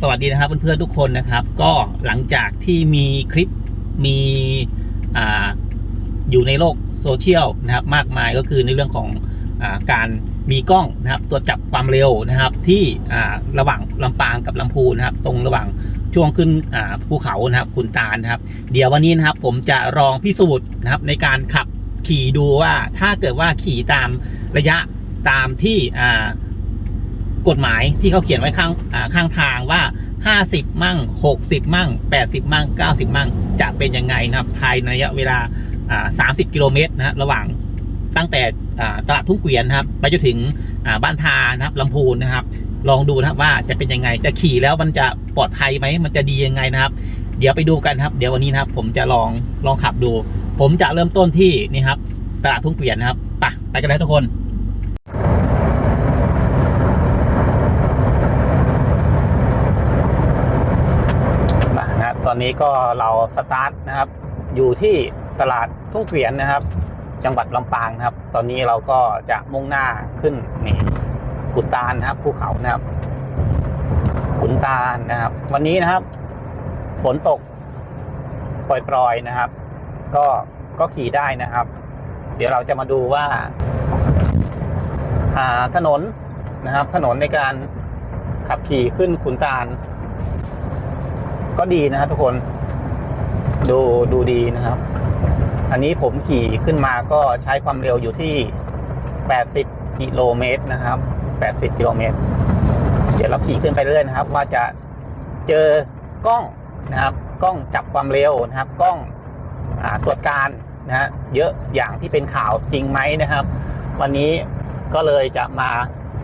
สวัสดีนะครับเพื่อนๆทุกคนนะครับ ก็หลังจากที่มีคลิปมีอ่าอยู่ในโลกโซเชียลนะครับมากมายก็คือในเรื่องของอาการมีกล้องนะครับตรวจจับความเร็วนะครับที่อ่าระหว่างลำปางกับลำพูนนะครับ ตรงระหว่างช่วงขึ้นอ่าภูเขานะครับคุณตาลนะครับ เดี๋ยววันนี้นะครับผมจะลองพิสูจน์นะครับในการขับขี่ดูว่าถ้าเกิดว่าขี่ตามระยะตามที่อ่า กฎหมายที่เขาเขียนไว้ข้างข้างทางว่า 50 มั่ง 60 มั่ง 80 มั่ง 90 มั่ง จะเป็นยังไงนะครับภายในระยะเวลา 30 กิโลเมตรนะระหว่างตั้งแต่ตลาดทุ่งเกวียนนะครับไปจนถึงบ้านทานะครับลำพูนนะครับ ลองดูนะครับว่าจะเป็นยังไงจะขี่แล้วมันจะปลอดภัยไหมมันจะดียังไงนะครับ เดี๋ยวไปดูกันครับ เดี๋ยววันนี้นะครับ ผมจะลองลองขับดู ผมจะเริ่มต้นที่นี่ครับตลาดทุ่งเกวียนนะครับไปไปกันเลยทุกคน มานะครับ ตอนนี้ก็เราสตาร์ทนะครับ อยู่ที่ตลาดทุ่งเกวียนนะครับ จังหวัดลำปางนะครับ ตอนนี้เราก็จะมุ่งหน้าขึ้นนี่ขุนตาลนะครับภูเขานะครับ ขุนตาลนะครับ วันนี้นะครับ ฝนตกปล่อยๆนะครับ ก็ก็ขี่ได้นะครับ เดี๋ยวเราจะมาดูว่าอ่าถนนนะครับ ถนนในการขับขี่ขึ้นขุนตาล ก็ดีนะครับทุกคนดูดูดีนะครับ อันนี้ผมขี่ขึ้นมาก็ใช้ความเร็วอยู่ที่ 80 กิโลเมตรนะครับ 80 กิโลเมตร เดี๋ยวเราขี่ขึ้นไปเรื่อยนะครับ ว่าจะเจอกล้องนะครับ กล้องจับความเร็วนะครับ กล้องอตรวจการนะฮะเยอะอย่างที่เป็นข่าวจริงไหมนะครับ วันนี้ก็เลยจะมา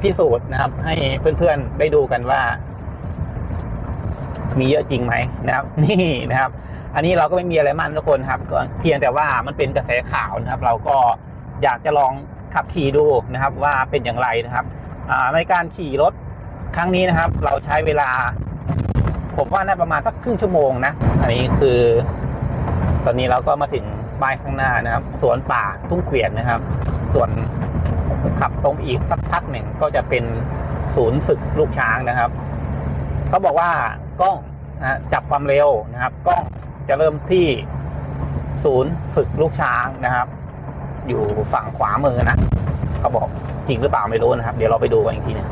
พิสูจน์นะครับ ให้เพื่อนๆได้ดูกันว่า มีเยอะจริงไหมนะครับ นี่นะครับ อันนี้เราก็ไม่มีอะไรมากทุกคนครับเพียงแต่ว่ามันเป็นกระแสข่าวนะครับ เราก็อยากจะลองขับขี่ดูนะครับ ว่าเป็นอย่างไรนะครับในการขี่รถครั้งนี้นะครับ เราใช้เวลา ผมว่าน่าประมาณสักครึ่งชั่วโมงนะอันนี้คือ ตอนนี้เราก็มาถึงป้ายข้างหน้านะครับสวนป่าทุ่งเกวียนนะครับ ส่วนขับตรงอีกสักพักหนึ่งก็จะเป็นศูนย์ฝึกลูกช้างนะครับเขาบอกว่า กล้องนะจับความเร็วนะครับ กล้องจะเริ่มที่ศูนย์ฝึกลูกช้างนะครับ อยู่ฝั่งขวามือนะเขาบอกจริงหรือเปล่าไม่รู้นะครับ เดี๋ยวเราไปดูกันอีกทีหนึง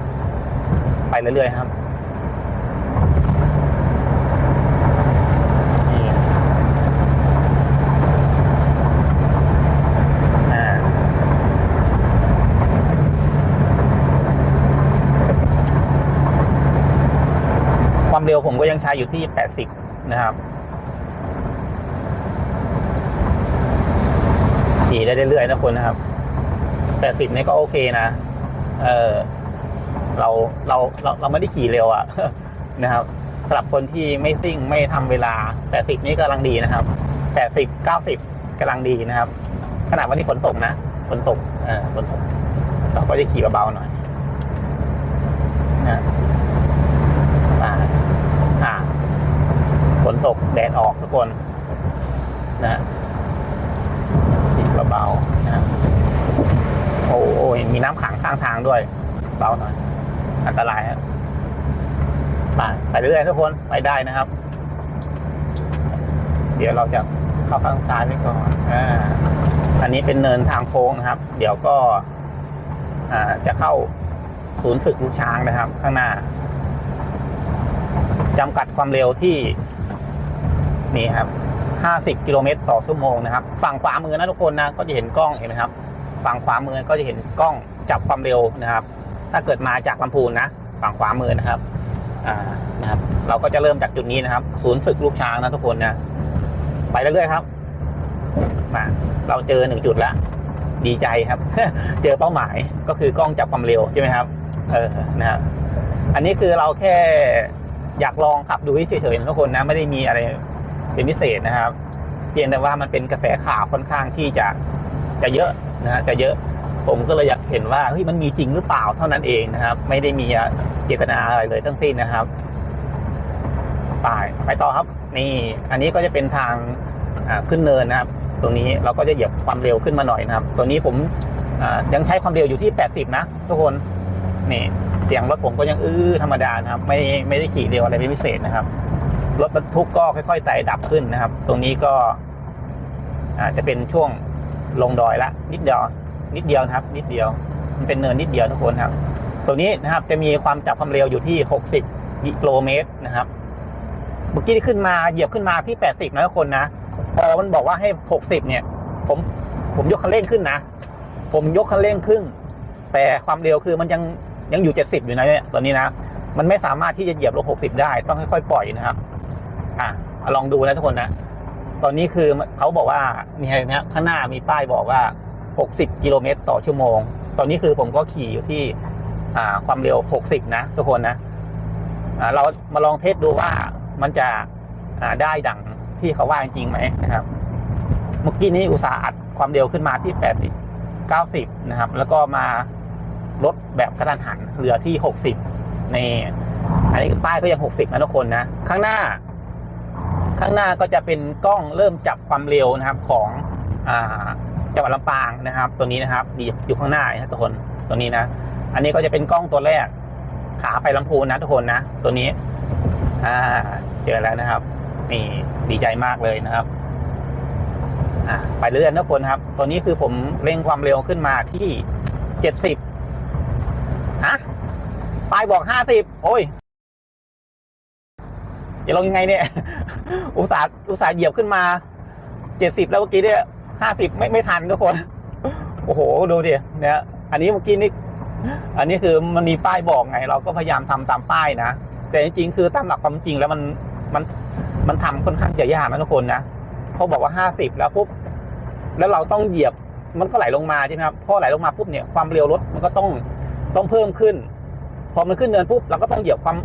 ไปเรื่อยๆครับนี่อ่า ความ เร็วผมก็ยังใช้อยู่ที่ 80 นะครับขี่ได้เรื่อยๆนะคนนะครับ 80 นี่ก็โอเคนะ เออเราเราเราเราไม่ได้ขี่เร็วอะนะครับสำหรับคนที่ไม่ซิ่งไม่ทำเวลา 80 นี่กำลังดีนะครับ 80 90กำลังดีนะครับ ขนาดวันนี้ฝนตกนะ ฝนตก เออฝนตก เราก็จะขี่เบาๆหน่อยนะอ่า อ่าฝน ตกแดดออกทุกคนนะฮะขี่เบาๆนะโอ้โอ้ยมีน้ำขังข้างทางด้วย เบาหน่อย อันตรายครับไปไปเรื่อยๆทุกคนไปได้นะครับ เดี๋ยวเราจะเข้าข้างซ้ายไปก่อนอ่าอันนี้เป็นเนินทางโค้งนะครับ เดี๋ยวก็อ่าจะเข้าศูนย์ฝึกลูกช้างนะครับ ข้างหน้าจำกัดความเร็วที่ นี่ครับ 50 กิโลเมตรต่อชั่วโมงนะครับ ฝั่งขวามือนะทุกคนนะ ก็จะเห็นกล้องเห็นไหมครับ ฝั่งขวามือก็จะเห็นกล้องจับความเร็วนะครับ ถ้าเกิดมาจากลำพูนนะ ฝั่งขวามือนะครับอ่านะครับ เราก็จะเริ่มจากจุดนี้นะครับ ศูนย์ฝึกลูกช้างนะทุกคนนะ ไปเรื่อยๆครับ มา เราเจอหนึ่งจุดแล้ว ดีใจครับ เจอเป้าหมายก็คือกล้องจับความเร็วใช่ไหมครับ เออ นะครับอันนี้คือเราแค่อยากลองขับดูเฉยๆนะทุกคนนะ ไม่ได้มีอะไร เป็นพิเศษนะครับ เพียงแต่ว่ามันเป็นกระแสข่าวค่อนข้างที่จะจะเยอะนะฮะจะเยอะผมก็เลยอยากเห็นว่าเฮ้ยมันมีจริงหรือเปล่าเท่านั้นเองนะครับ ไม่ได้มีเจตนาอะไรเลยทั้งสิ้นนะครับไปไปต่อครับ นี่อันนี้ก็จะเป็นทางขึ้นเนินนะครับ ตรงนี้เราก็จะเหยียบความเร็วขึ้นมาหน่อยนะครับ ตัวนี้ผมยังใช้ความเร็วอยู่ที่ 80 นะ ทุกคนนี่เสียงรถผมก็ยังอื้อธรรมดานะครับ ไม่ไม่ได้ขี่เร็วอะไรเป็นพิเศษนะครับ รถบรรทุกก็ค่อยๆไต่ดับขึ้นนะครับ ตรงนี้ก็อาจจะเป็นช่วงลงดอยละนิดเดียว นิดเดียวนะครับ นิดเดียว มันเป็นเนินนิดเดียวทุกคนครับ ตัวนี้นะครับจะมีความจับความเร็วอยู่ที่ 60กิโลเมตรนะครับเมื่อกี้ที่ขึ้นมาเหยียบขึ้นมาที่ 80นะทุกคนนะพอมันบอกว่าให้ 60 เนี่ย ผมผมยกคันเร่งขึ้นนะ ผมยกคันเร่งขึ้น แต่ความเร็วคือมันยังยังอยู่ 70 อยู่นะเนี่ยตอนนี้นะ มันไม่สามารถที่จะเหยียบลง60 ได้ต้องค่อยๆปล่อยนะครับ อะลองดูนะทุกคนนะ ตอนนี้คือเขาบอกว่านี่นะข้างหน้ามีป้ายบอกว่า 60 กิโลเมตรต่อชั่วโมง ตอนนี้คือผมก็ขี่อยู่ที่อ่าความเร็ว 60 นะ ทุกคนนะอ่าเรามาลองเทสดูว่ามันจะอ่าได้ดังที่เขาว่าจริงไหมนะครับ เมื่อกี้นี้อุตสาห์อัดความเร็วขึ้นมาที่ 80 90 นะครับ แล้วก็มาลดแบบกระทันหันเหลือที่ 60 ในอันนี้ป้ายก็ยัง 60 นะทุกคนนะ ข้างหน้า ข้างหน้าก็จะเป็นกล้องเริ่มจับความเร็วนะครับของอ่าจังหวัดลำปางนะครับ ตัวนี้นะครับอยู่ข้างหน้านะทุกคนตัวนี้นะ อันนี้ก็จะเป็นกล้องตัวแรก ขาไปลำพูนนะทุกคนนะ ตัวนี้ อ่า เจอแล้วนะครับ นี่ดีใจมากเลยนะครับ อ่าไปเรื่อยๆนะทุกคนครับ ตัวนี้คือผมเร่งความเร็วขึ้นมาที่เจ็ดสิบฮะปลายบอกห้าสิบโอ้ย จะลงยังไงเนี่ย อุตสาห์อุตสาห์เหยียบขึ้นมาเจ็ดสิบแล้วเมื่อกี้เนี่ยห้าสิบไม่ไม่ทันทุกคน โอ้โหดูดิเนี่ยอันนี้เมื่อกี้นี่อันนี้คือมันมีป้ายบอกไง เราก็พยายามทำตามป้ายนะ แต่จริงๆคือตามหลักความจริงแล้วมันมันมันทำค่อนข้างจะยากนะทุกคนนะเขาบอกว่าห้าสิบแล้วปุ๊บแล้วเราต้องเหยียบมันก็ไหลลงมาใช่ไหมครับพอไหลลงมาปุ๊บเนี่ยความเร็วรถมันก็ต้องต้องเพิ่มขึ้น พอมันขึ้นเนินปุ๊บเราก็ต้องเหยียบความ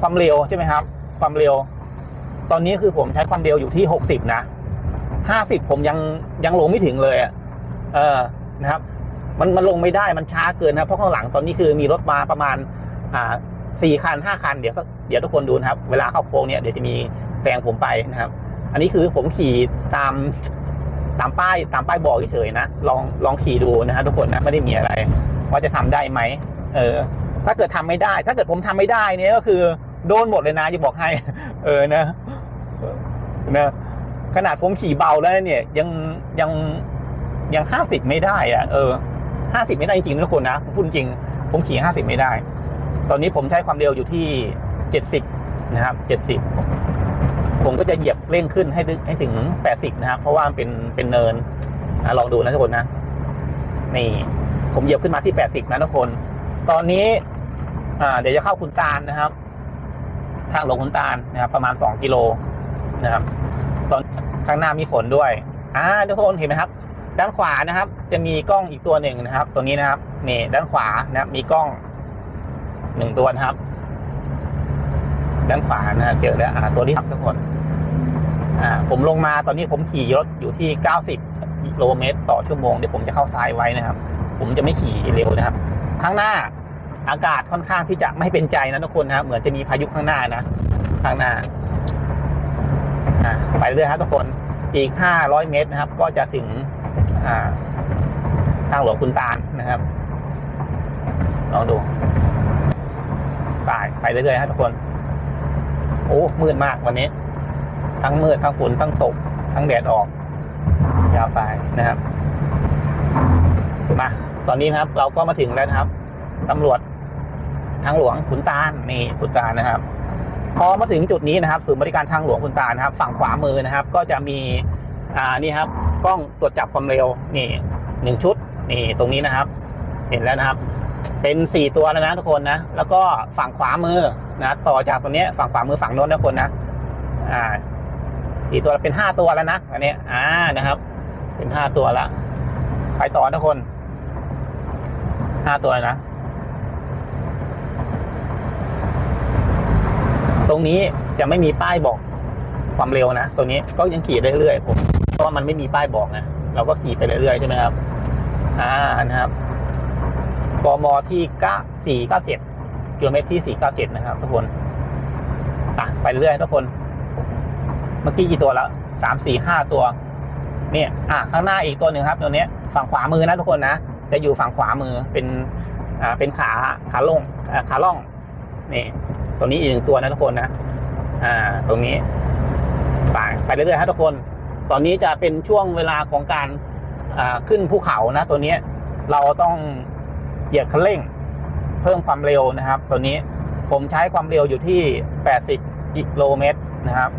ความเร็วใช่ไหมครับ ความเร็ว ตอนนี้คือผมใช้ความเร็วอยู่ที่หกสิบนะห้าสิบผมยังยังลงไม่ถึงเลยเออนะครับ มันมันลงไม่ได้มันช้าเกินนะเพราะข้างหลังตอนนี้คือมีรถมาประมาณ อ่าสี่คันห้าคันเดี๋ยวสักเดี๋ยวทุกคนดูนะครับ เวลาเข้าโค้งเนี่ยเดี๋ยวจะมีแซงผมไปนะครับ อันนี้คือผมขี่ตามตามป้ายตามป้ายบอกเฉยๆนะลองลองขี่ดูนะครับทุกคนนะไม่ได้มีอะไร ว่าจะทำได้ไหมเออ ถ้าเกิดทำไม่ได้ ถ้าเกิดผมทำไม่ได้เนี่ยก็คือ โดนหมดเลยนะจะบอกให้ เออนะนะขนาดผมขี่เบาแล้วเนี่ย ยังยังยังห้าสิบไม่ได้อะเออห้าสิบไม่ได้จริงๆนะทุกคนนะผมพูดจริง ผมขี่ห้าสิบไม่ได้ ตอนนี้ผมใช้ความเร็วอยู่ที่เจ็ดสิบนะครับเจ็ดสิบผมก็จะเหยียบเร่งขึ้นให้ดึให้ถึงแปดสิบนะครับเพราะว่ามันเป็นเป็นเนินนะลองดูนะทุกคนนะ นี่ ผมเหยียบขึ้นมาที่แปดสิบนะทุกคน ตอนนี้ อ่า เดี๋ยวจะเข้าคุณตาลนะครับ ทางลงคุณตาลนะครับ ประมาณสองกิโลนะครับ ตอนข้างหน้ามีฝนด้วยอ่าทุกคนเห็นไหมครับ ด้านขวานะครับ จะมีกล้องอีกตัวหนึ่งนะครับ ตัวนี้นะครับนี่ด้านขวานะครับ มีกล้องหนึ่งตัวนะครับ ด้านขวานะเจอแล้วอ่าตัวนี้ครับทุกคนอ่าผมลงมาตอนนี้ผมขี่รถอยู่ที่เก้าสิบกิโลเมตรต่อชั่วโมงเดี๋ยวผมจะเข้าซ้ายไว้นะครับ ผมจะไม่ขี่เร็วนะครับ ข้างหน้า อากาศค่อนข้างที่จะไม่เป็นใจนะทุกคนนะครับเหมือนจะมีพายุข้างหน้านะข้างหน้าไปเรื่อยครับทุกคนอีกห้าร้อยเมตรนะครับ ก็จะถึงอ่าทางหลวงคุณตาลนะครับลองดูไปไปเรื่อยๆครับทุกคน โอ้มืดมากวันนี้ ทั้งมืดทั้งฝนทั้งตก ทั้งแดดออกยาวไปนะครับมาตอนนี้นะครับ เราก็มาถึงแล้วนะครับตำรวจ ทางหลวงขุนตาลนี่ขุนตาลนะครับ พอมาถึงจุดนี้นะครับศูนย์บริการทางหลวงขุนตาลนะครับ ฝั่งขวามือนะครับ ก็จะมีอ่านี่ครับกล้องตรวจจับความเร็วนี่หนึ่งชุดนี่ตรงนี้นะครับ เห็นแล้วนะครับ เป็นสี่ตัวแล้วนะทุกคนนะ แล้วก็ฝั่งขวามือนะต่อจากตรงนี้ฝั่งขวามือฝั่งโน้นนะทุกคนนะอ่าสี่ตัวเป็นห้าตัวแล้วนะอันนี้อ่านะครับ เป็นห้าตัวแล้วไปต่อนะทุกคนห้าตัวนะ ตรงนี้จะไม่มีป้ายบอกความเร็วนะตรงนี้ก็ยังขี่เรื่อยๆผมเพราะว่ามันไม่มีป้ายบอกนะเราก็ขี่ไปเรื่อยๆใช่ไหมครับอ่านะครับกมที่เก้าสี่เก้าเจ็ดกิโลเมตรที่สี่เก้าเจ็ดนะครับ ทุกคนอะไปเรื่อยทุกคน เมื่อกี้กี่ตัวแล้วสามสี่ห้าตัว เนี่ย อะข้างหน้าอีกตัวหนึ่งครับ ตัวเนี้ย ฝั่งขวามือนะทุกคนนะ จะอยู่ฝั่งขวามือเป็น อ่า เป็นขา ขาลงอ่าขาล่อง นี่ ตัวนี้อีกหนึ่งตัวนะทุกคนนะ อ่า ตรงนี้ไปไปเรื่อยๆครับทุกคน ตอนนี้จะเป็นช่วงเวลาของการอ่าขึ้นภูเขานะ ตัวนี้เราต้องเหยียบคันเร่ง เพิ่มความเร็วนะครับ ตัวนี้ผมใช้ความเร็วอยู่ที่ 80กิโลเมตรนะครับ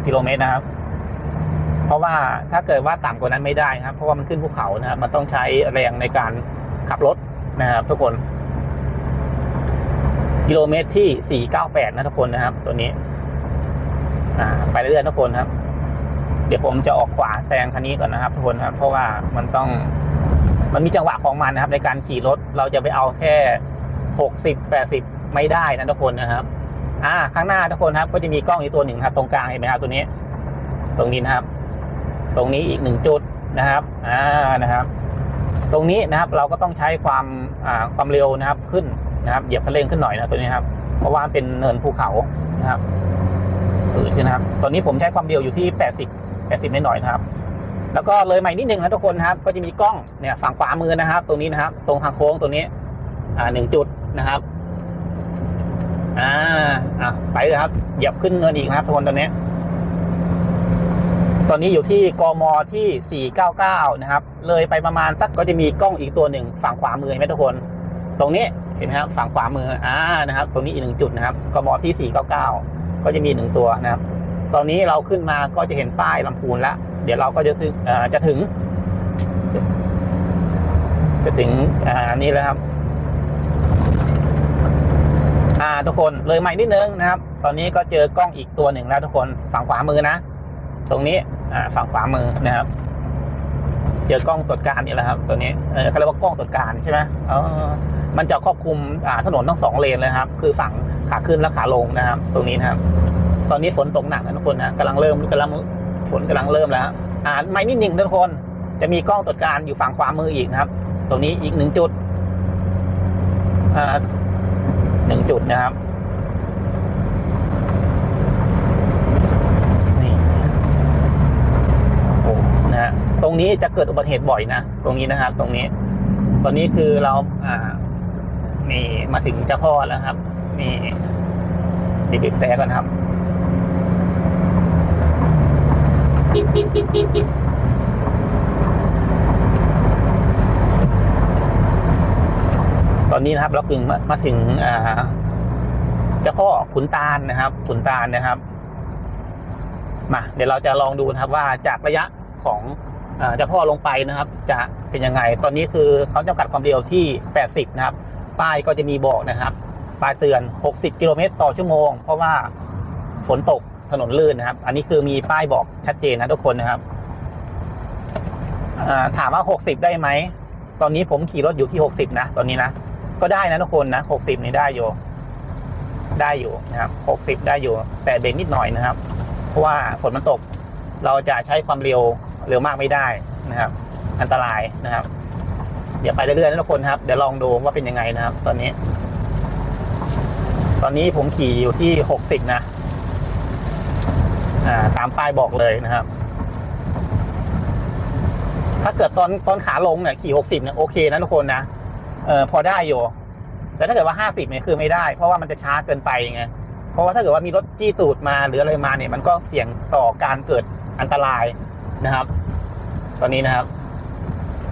80 กิโลเมตรนะครับ เพราะว่าถ้าเกิดว่าต่ำกว่านั้นไม่ได้ครับ เพราะว่ามันขึ้นภูเขานะครับ มันต้องใช้แรงในการขับรถนะครับทุกคน กิโลเมตรที่ 498 นะทุกคนนะครับ ตัวนี้ไปเรื่อยๆทุกคนครับ เดี๋ยวผมจะออกขวาแซงคันนี้ก่อนนะครับ ทุกคนครับ เพราะว่ามันต้องมันมีจังหวะของมันนะครับ ในการขี่รถเราจะไปเอาแค่ 60 80 ไม่ได้นะทุกคนนะครับอ่าข้างหน้าทุกคนครับ ก็จะมีกล้องอีกตัวหนึ่งครับ ตรงกลางเห็นไหมครับตัวนี้ ตรงนี้นะครับ ตรงนี้อีกหนึ่งจุดนะครับอ่านะครับ ตรงนี้นะครับเราก็ต้องใช้ความอ่าความเร็วนะครับขึ้น นะครับเหยียบคันเร่งขึ้นหน่อยนะตัวนี้ครับเพราะว่าเป็นเนินภูเขานะครับอืดขึ้นนะครับ ตอนนี้ผมใช้ความเร็วอยู่ที่ 80 80นิดหน่อยนะครับ แล้วก็เลยใหม่นิดนึงนะทุกคนครับ ก็จะมีกล้องเนี่ยฝั่งขวามือนะครับ ตรงนี้นะครับ ตรงทางโค้งตรงนี้ อ่าหนึ่งจุดนะครับ อ่าอะไปเลยครับ เหยียบขึ้นเนินอีกนะครับทุกคนตอนนี้ ตอนนี้อยู่ที่กมที่ 499 นะครับ เลยไปประมาณสักก็จะมีกล้องอีกตัวหนึ่งฝั่งขวามือเห็นไหมทุกคน ตรงนี้ เห็นไหมครับฝั่งขวามืออ่านะครับ ตรงนี้อีกหนึ่งจุดนะครับกมที่ 499 ก็จะมีหนึ่งตัวนะครับ ตอนนี้เราขึ้นมาก็จะเห็นป้ายลำพูนแล้ว เดี๋ยวเราก็จะถึงจะถึง จะถึงอ่านี่แล้วครับอ่าทุกคนเลยใหม่นิดนึงนะครับ ตอนนี้ก็เจอกล้องอีกตัวหนึ่งแล้วทุกคนฝั่งขวามือนะ ตรงนี้อ่าฝั่งขวามือนะครับ เจอกล้องตรวจการนี่แหละครับ ตัวนี้เออเขาเรียกว่ากล้องตรวจการใช่ไหมเออมันจะครอบคลุมถนนทั้งสองเลนเลยครับ คือฝั่งขาขึ้นและขาลงนะครับ ตรงนี้นะครับ ตอนนี้ฝนตกหนักนะทุกคนนะกำลังเริ่มกำลังฝนกำลังเริ่มแล้วอ่าไม่นิดหนึ่งทุกคน จะมีกล้องตรวจการอยู่ฝั่งขวามืออีกนะครับ ตรงนี้อีกหนึ่งจุดอ่าหนึ่งจุดนะครับ นี่โอ้นะฮะ ตรงนี้จะเกิดอุบัติเหตุบ่อยนะ ตรงนี้นะครับ ตรงนี้ ตอนนี้คือเราอ่านี่มาถึงเจ้าพ่อแล้วครับ นี่ดิบิบแต่ก่อนครับตอนนี้นะครับ เราถึงมามาถึงอ่าเจ้าพ่อขุนตาลนะครับ ขุนตาลนะครับมาเดี๋ยวเราจะลองดูนะครับว่าจากระยะของ เจ้าพ่อลงไปนะครับ จะเป็นยังไง ตอนนี้คือเขาจำกัดความเร็วที่ 80 นะครับ ป้ายก็จะมีบอกนะครับ ป้ายเตือน 60 กิโลเมตรต่อชั่วโมง เพราะว่าฝนตกถนนลื่นนะครับ อันนี้คือมีป้ายบอกชัดเจนนะทุกคนนะครับถามว่า 60 ได้ไหม ตอนนี้ผมขี่รถอยู่ที่ 60 นะ ตอนนี้นะ ก็ได้นะทุกคนนะ 60 นี่ได้อยู่ ได้อยู่นะครับ 60 ได้อยู่ แต่เบรกนิดหน่อยนะครับ เพราะว่าฝนมันตก เราจะใช้ความเร็ว เร็วมากไม่ได้นะครับ อันตรายนะครับ เดี๋ยวไปเรื่อยๆนะทุกคนครับ เดี๋ยวลองดูว่าเป็นยังไงนะครับ ตอนนี้ ตอนนี้ผมขี่อยู่ที่60นะ อ่า ตามป้ายบอกเลยนะครับ ถ้าเกิดตอนตอนขาลงเนี่ยขี่60เนี่ยโอเคนะทุกคนนะ เออพอได้อยู่ แต่ถ้าเกิดว่า50เนี่ยคือไม่ได้ เพราะว่ามันจะช้าเกินไปไงเพราะว่าถ้าเกิดว่ามีรถจี้ตูดมาหรืออะไรมาเนี่ยมันก็เสี่ยงต่อการเกิดอันตราย นะครับ ตอนนี้นะครับ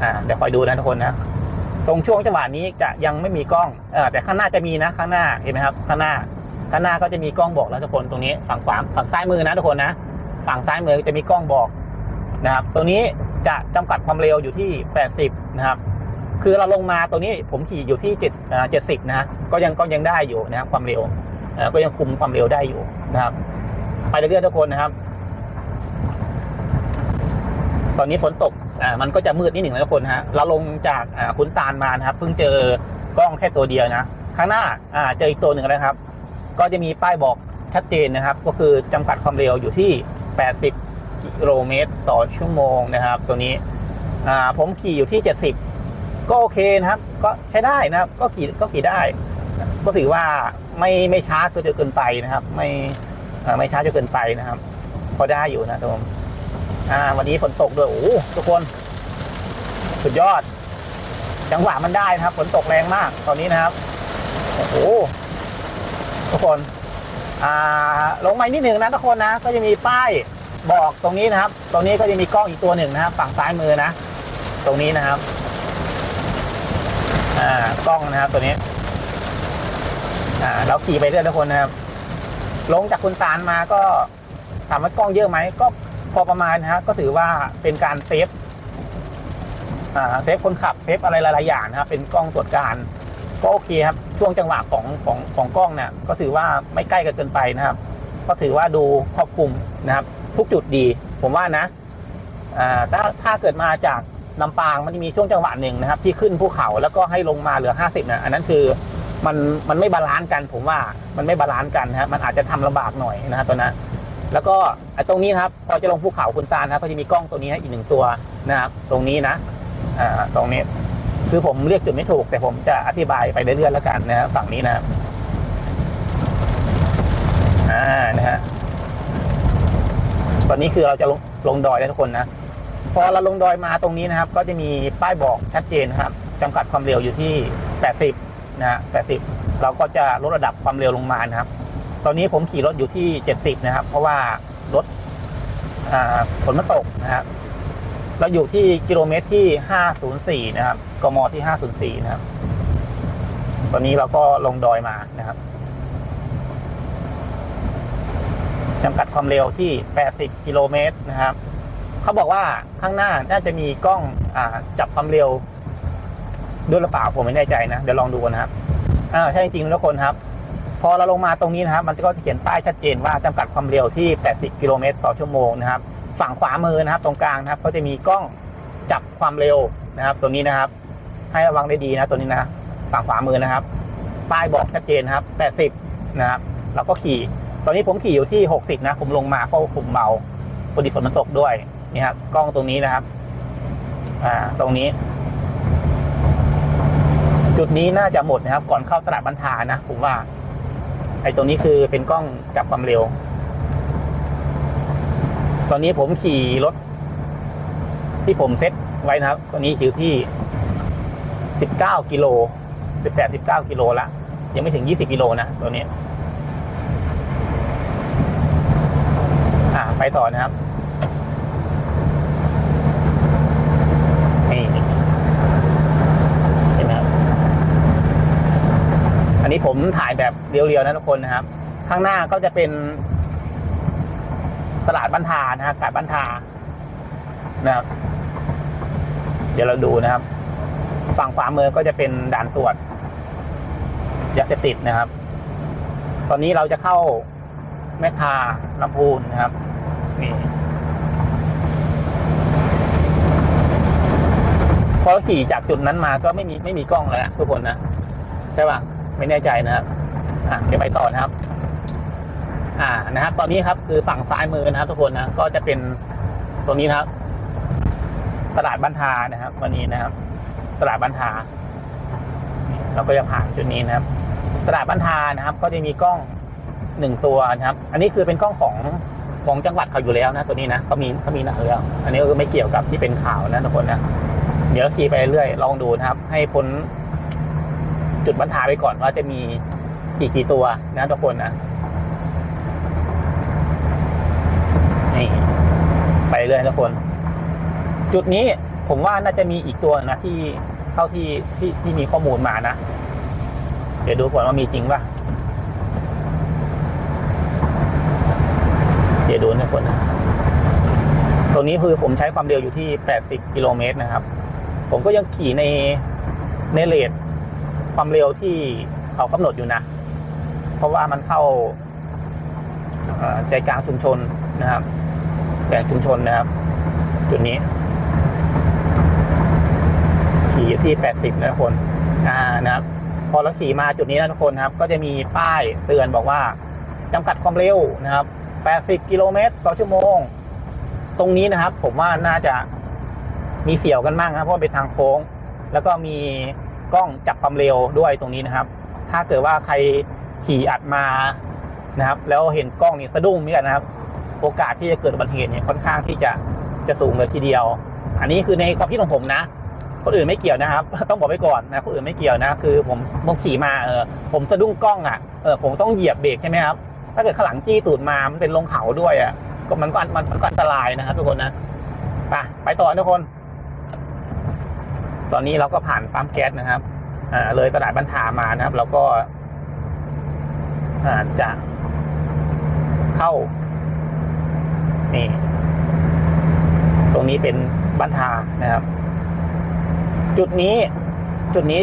อ่า เดี๋ยวคอยดูนะทุกคนนะตรงช่วงจังหวะนี้จะยังไม่มีกล้องเออแต่ข้างหน้าจะมีนะ ข้างหน้าเห็นไหมครับ ข้างหน้า ข้างหน้าก็จะมีกล้องบอกแล้วทุกคนตรงนี้ฝั่งขวาฝั่งซ้ายมือนะทุกคนนะ ฝั่งซ้ายมือจะมีกล้องบอกนะครับ ตรงนี้จะจำกัดความเร็วอยู่ที่ 80 นะครับ คือเราลงมาตรงนี้ผมขี่อยู่ที่7 70นะก็ยังก็ยังได้อยู่นะครับ ความเร็วก็ยังคุมความเร็วได้อยู่นะครับ ไปเรื่อยๆทุกคนนะครับ ตอนนี้ฝนตกอ่ามันก็จะมืดนิดหนึ่งนะทุกคนฮะเราลงจากอ่าขุนตาลมานะครับเพิ่งเจอกล้องแค่ตัวเดียวนะข้างหน้าอ่าเจออีกตัวหนึ่งแล้วครับ ก็จะมีป้ายบอกชัดเจนนะครับ ก็คือจำกัดความเร็วอยู่ที่ 80 กิโลเมตรต่อชั่วโมงนะครับ ตัวนี้อ่าผมขี่อยู่ที่ 70 ก็โอเคนะครับ ก็ใช้ได้นะครับ ก็ขี่ก็ขี่ได้ ก็ถือว่าไม่ไม่ช้าเกินเกินไปนะครับ ไม่ไม่ช้าจนเกินไปนะครับ พอได้อยู่นะทุกคน อ่าวันนี้ฝนตกด้วยโอ้โหทุกคน สุดยอด จังหวะมันได้นะครับฝนตกแรงมากตอนนี้นะครับโอ้โหทุกคน อ่า ลงมานิดหนึ่งนะทุกคนนะ ก็จะมีป้ายบอกตรงนี้นะครับ ตรงนี้ก็จะมีกล้องอีกตัวหนึ่งนะครับ ฝั่งซ้ายมือนะ ตรงนี้นะครับ อ่ากล้องนะครับตัวนี้ อ่า เราขี่ไปเรื่อยทุกคนนะครับ ลงจากคุณตาลมาก็ถามว่ากล้องเยอะไหมก็ พอประมาณนะครับก็ถือว่าเป็นการเซฟเซฟคนขับเซฟอะไรหลาย ๆ อย่างนะครับเป็นกล้องตรวจการก็โอเคครับช่วงจังหวะของของของกล้องเนี่ยก็ถือว่าไม่ใกล้กันเกินไปนะครับ ก็ถือว่าดูครอบคลุมนะครับ ทุกจุดดี ผมว่านะถ้าถ้าเกิดมาจากลำปางมันจะมีช่วงจังหวะหนึ่งนะครับ ที่ขึ้นภูเขาแล้วก็ให้ลงมาเหลือ 50นะอันนั้นคือมันมันไม่บาลานซ์กัน ผมว่ามันไม่บาลานซ์กันนะครับมันอาจจะทำลำบากหน่อยนะครับตัวนั้น แล้วก็ตรงนี้นะครับพอจะลงภูเขาคุณตานะครับก็จะมีกล้องตัวนี้อีกหนึ่งตัวนะครับตรงนี้นะตรงนี้คือผมเรียกจุดไม่ถูก แต่ผมจะอธิบายไปเรื่อยๆแล้วกันนะครับฝั่งนี้นะครับอ่านะฮะตอนนี้คือเราจะลงลงดอยแล้วทุกคนนะพอเราลงดอยมาตรงนี้นะครับ ก็จะมีป้ายบอกชัดเจนนะครับจำกัดความเร็วอยู่ที่ 80 นะฮะ 80 เราก็จะลดระดับความเร็วลงมานะครับ ตอนนี้ผมขี่รถอยู่ที่ 70 นะครับ เพราะว่ารถฝนมันตกนะครับเราอยู่ที่กิโลเมตรที่ 504 นะครับ กมที่ 504 นะครับ ตอนนี้เราก็ลงดอยมานะครับจำกัดความเร็วที่ 80 กิโลเมตรนะครับ เขาบอกว่าข้างหน้าน่าจะมีกล้องอจับความเร็วด้วยหรือเปล่าผมไม่แน่ใจนะ เดี๋ยวลองดูกันนะครับอ่าใช่จริงทุกคนครับ พอเราลงมาตรงนี้นะครับ มันก็จะเขียนป้ายชัดเจนว่าจำกัดความเร็วที่ 80 กิโลเมตรต่อชั่วโมงนะครับ ฝั่งขวามือนะครับ ตรงกลางนะครับ ก็จะมีกล้องจับความเร็วนะครับ ตัวนี้นะครับ ให้ระวังได้ดีนะตัวนี้นะฝั่งขวามือนะครับ ป้ายบอกชัดเจนครับ 80 นะครับ เราก็ขี่ ตอนนี้ผมขี่อยู่ที่ 60 นะ ผมลงมาเพราะผมเบาพอดีฝนมันตกด้วยนี่ครับกล้องตรงนี้นะครับ อ่า ตรงนี้ จุดนี้น่าจะหมดนะครับ ก่อนเข้าตลาดบันทานะผมว่า ไอ้ตรงนี้คือเป็นกล้องจับความเร็ว ตอนนี้ผมขี่รถ ที่ผมเซ็ตไว้นะครับ ตอนนี้อยู่ที่ 19 กิโล 18 19 กิโลละ ยังไม่ถึง 20 กิโลนะ ตัวนี้ อ่า ไปต่อนะครับ นี่เห็นไหมครับ อั นี้ผมถ่ายแบบเรียวๆนะทุกคนนะครับ ข้างหน้าก็จะเป็น ตลาดบ้านทานะฮะกาดบ้านทานะครับ เดี๋ยวเราดูนะครับ ฝั่งขวามือก็จะเป็นด่านตรวจยาเสพติดนะครับ ตอนนี้เราจะเข้าแม่ทาลำพูนนะครับนี่พอเราขี่จากจุดนั้นมาก็ไม่มีไม่มีกล้องแล้วทุกคนนะ ใช่ป่ะ ไม่แน่ใจนะครับอะเดี๋ยวไปต่อนะครับ อ่านะครับ ตอนนี้ครับคือฝั่งซ้ายมือนะครับ ทุกคนนะก็จะเป็นตรงนี้นะครับ ตลาดบ้านทานะครับ วันนี้นะครับ ตลาดบ้านทาเราก็จะผ่านจุดนี้นะครับ ตลาดบ้านทานะครับ ก็จะมีกล้องหนึ่งตัวนะครับ อันนี้คือเป็นกล้องของของจังหวัดเขาอยู่แล้วนะตัวนี้นะเขามีเขามีนานแล้วอันนี้ก็ไม่เกี่ยวกับที่เป็นข่าวนะทุกคนนะเดี๋ยวขี่ไปเรื่อยลองดูนะครับ ให้พ้น จุดบรรทาไปก่อนว่าจะมีอีกกี่ตัวนะทุกคนนะนี่ไปเรื่อยทุกคน จุดนี้ผมว่าน่าจะมีอีกตัวนะที่เท่าที่ที่ที่มีข้อมูลมานะ เดี๋ยวดูก่อนว่ามีจริงป่ะเดี๋ยวดูนะทุกคนนะตรงนี้คือผมใช้ความเร็วอยู่ที่ 80 กิโลเมตรนะครับ ผมก็ยังขี่ในในเลท ความเร็วที่เขากำหนดอยู่นะ เพราะว่ามันเข้าใจกลางชุมชนนะครับแบ่งชุมชนนะครับ จุดนี้ ขี่อยู่ที่ 80นะทุกคนอ่านะครับพอเราขี่มาจุดนี้นะทุกคนครับ ก็จะมีป้ายเตือนบอกว่าจำกัดความเร็วนะครับ 80 กิโลเมตรต่อชั่วโมง ตรงนี้นะครับ ผมว่าน่าจะมีเสี่ยวกันมากครับเพราะเป็นทางโค้ง แล้วก็มี กล้องจับความเร็วด้วยตรงนี้นะครับ ถ้าเกิดว่าใครขี่อัดมานะครับ แล้วเห็นกล้องนี่สะดุ้งเนี่ยนะครับ โอกาสที่จะเกิดอุบัติเหตุเนี่ยค่อนข้างที่จะจะสูงเลยทีเดียว อันนี้คือในความคิดของผมนะคนอื่นไม่เกี่ยวนะครับ ต้องบอกไว้ก่อนนะคนอื่นไม่เกี่ยวนะคือผมผมขี่มาเออผมสะดุ้งกล้องอะเออผมต้องเหยียบเบรกใช่ไหมครับถ้าเกิดข้างหลังจี้ตูดมามันเป็นลงเขาด้วยอะก็มันก็มันก็อันตรายนะครับทุกคนนะไปไปต่อทุกคน ตอนนี้เราก็ผ่านปั๊มแก๊สนะครับเลยตลาดบันทามานะครับ เราก็าจะเข้า นี่ ตรงนี้เป็นบันทานะครับ จุดนี้ จุดนี้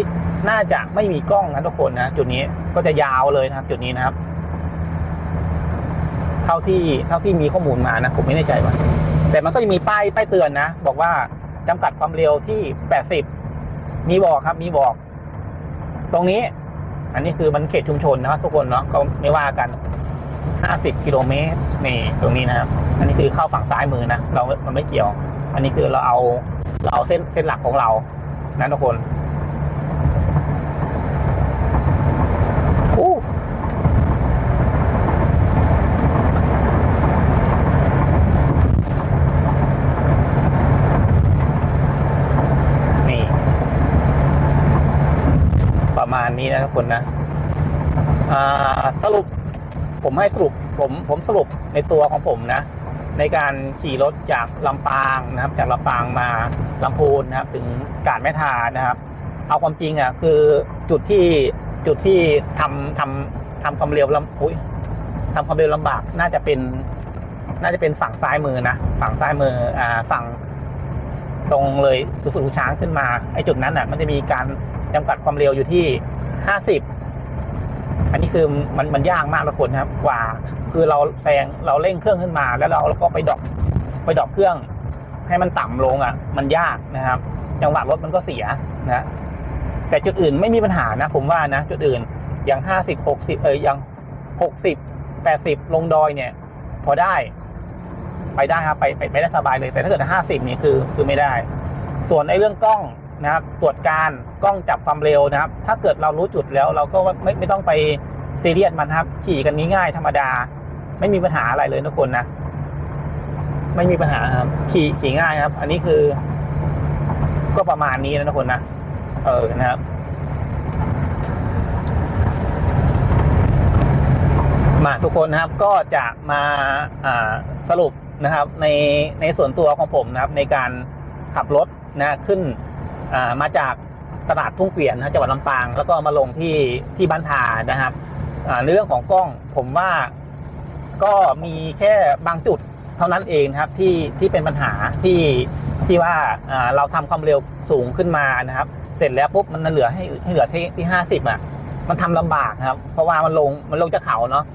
น่าจะไม่มีกล้องนะทุกคนนะจุดนี้ก็จะยาวเลยนะครับ จุดนี้นะครับ เท่าที่เท่าที่มีข้อมูลมานะผมไม่แน่ใจว่าแต่มันก็จะมีป้ายป้ายเตือนนะ บอกว่าจำกัดความเร็วที่แปดสิบ มีบอกครับมีบอก ตรงนี้ อันนี้คือมันเขตชุมชนนะทุกคนเนาะก็ไม่ว่ากันห้าสิบกิโลเมตรนี่ตรงนี้นะครับ อันนี้คือเข้าฝั่งซ้ายมือนะเรา มันไม่เกี่ยว อันนี้คือเราเอา เราเอาเส้นเส้นหลักของเรา นะทุกคนอู้นี่ ประมาณ นี้นะทุกคนนะสรุปผมให้สรุปผมผมสรุปในตัวของผมนะ ในการขี่รถจากลำปางนะครับ จากลำปางมาลำพูนนะครับ ถึงกาดแม่ทานะครับ เอาความจริงอะคือจุดที่จุดที่ทำทำทำความเร็วลำอุ้ยทำความเร็วลำบากน่าจะเป็น น่าจะเป็นฝั่งซ้ายมือนะฝั่งซ้ายมืออ่าฝั่งตรงเลยสุดช้างขึ้นมาไอ้จุดนั้นอะ มันจะมีการจำกัดความเร็วอยู่ที่ ห้าสิบอันนี้คือมันมันยากมากทุกคนครับกว่า คือเราแซงเราเร่งเครื่องขึ้นมา แล้วเราก็ไปดรอปไปดรอปเครื่อง ให้มันต่ำลงอะ มันยากนะครับ จังหวะรถมันก็เสียนะแต่จุดอื่นไม่มีปัญหานะ ผมว่านะจุดอื่นอย่างห้าสิบหกสิบเอออย่างหกสิบแปดสิบลงดอยเนี่ย พอได้ ไปได้ครับไปไปไปได้สบายเลยแต่ถ้าเกิดห้าสิบนี่คือคือไม่ได้ ส่วนไอ้เรื่องกล้องนะครับ ตรวจการ กล้องจับความเร็วนะครับ ถ้าเกิดเรารู้จุดแล้วเราก็ไม่ไม่ต้องไปซีเรียสมันครับ ขี่กันง่ายๆธรรมดา ไม่มีปัญหาอะไรเลยทุกคนนะ ไม่มีปัญหาครับ ขี่ขี่ง่ายครับ อันนี้คือ ก็ประมาณนี้นะทุกคนนะ เออนะครับมาทุกคนนะครับก็จะมาสรุปนะครับในในส่วนตัวของผมนะครับในการขับรถนะขึ้นมาจาก ตลาดทุ่งเกวียนนะจังหวัดลำปาง แล้วก็มาลงที่ที่บ้านทานะครับในเรื่องของกล้องผมว่าก็มีแค่บางจุดเท่านั้นเองนะครับที่ที่เป็นปัญหาที่ที่ว่าเราทำความเร็วสูงขึ้นมานะครับ เสร็จแล้วปุ๊บมันเหลือให้ให้เหลือที่ที่ห้าสิบอะมันทำลำบากครับ เพราะว่ามันลงมันลงจากเขาเนาะ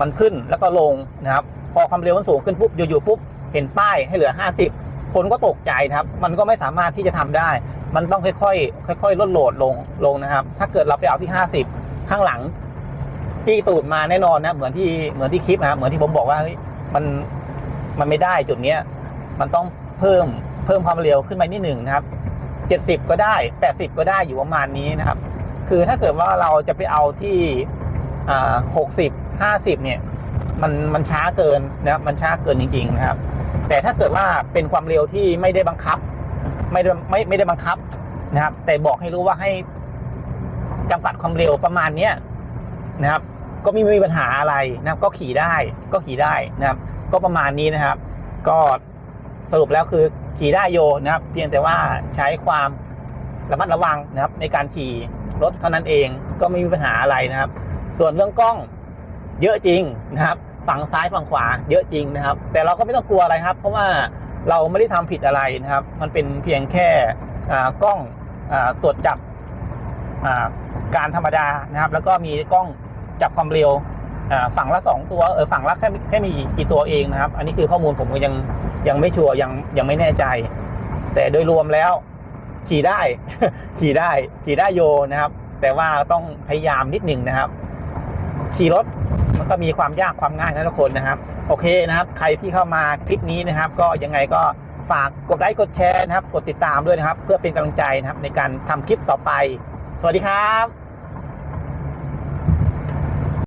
มันขึ้นแล้วก็ลงนะครับ พอความเร็วมันสูงขึ้นปุ๊บอยู่ๆปุ๊บเห็นป้ายให้เหลือ50 คนก็ตกใจนะครับ มันก็ไม่สามารถที่จะทำได้ มันต้องค่อยๆ ค่อยๆ ลดโหลดลงลงนะครับ ถ้าเกิดเราไปเอาที่ 50 ข้างหลังจี้ตูดมาแน่นอนนะ เหมือนที่เหมือนที่คลิปนะเหมือนที่ผมบอกว่าเฮ้ยมันมันไม่ได้จุดเนี้ย มันต้องเพิ่มเพิ่มความเร็วขึ้นไปนิดหนึ่งนะครับ 70 ก็ได้ 80 ก็ได้อยู่ประมาณนี้นะครับ คือถ้าเกิดว่าเราจะไปเอาที่หกสิบห้าสิบเนี่ย มันมันช้าเกินนะครับ มันช้าเกินจริง ๆ นะครับ แต่ถ้าเกิดว่าเป็นความเร็วที่ไม่ได้บังคับ ไม่ได้ไม่ไม่ได้บังคับนะครับ แต่บอกให้รู้ว่าให้จำกัดความเร็วประมาณเนี้ยนะครับ ก็ไม่มีปัญหาอะไรนะครับ ก็ขี่ได้ก็ขี่ได้นะครับ ก็ประมาณนี้นะครับ ก็สรุปแล้วคือขี่ได้โยนะครับ เพียงแต่ว่าใช้ความระมัดระวังนะครับ ในการขี่รถเท่านั้นเองก็ไม่มีปัญหาอะไรนะครับ ส่วนเรื่องกล้องเยอะจริงนะครับ ฝั่งซ้ายฝั่งขวาเยอะจริงนะครับ แต่เราก็ไม่ต้องกลัวอะไรครับ เพราะว่าเราไม่ได้ทำผิดอะไรนะครับ มันเป็นเพียงแค่กล้องอตรวจจับการธรรมดานะครับ แล้วก็มีกล้องจับความเร็วฝั่งละสองตัวเออฝั่งละแค่แค่มีกี่ตัวเองนะครับ อันนี้คือข้อมูลผมก็ยังยังไม่ชัวร์ยังยังไม่แน่ใจ แต่โดยรวมแล้ว ขี่ได้ ขี่ได้ขี่ได้โยนะครับ แต่ว่าต้องพยายามนิดหนึ่งนะครับ ขี่รถมันก็มีความยากความง่ายนะทุกคนนะครับ โอเคนะครับ ใครที่เข้ามาคลิปนี้นะครับ ก็ยังไงก็ฝากกดไลค์กดแชร์นะครับ กดติดตามด้วยนะครับ เพื่อเป็นกำลังใจนะครับในการทำคลิปต่อไป สวัสดีครับ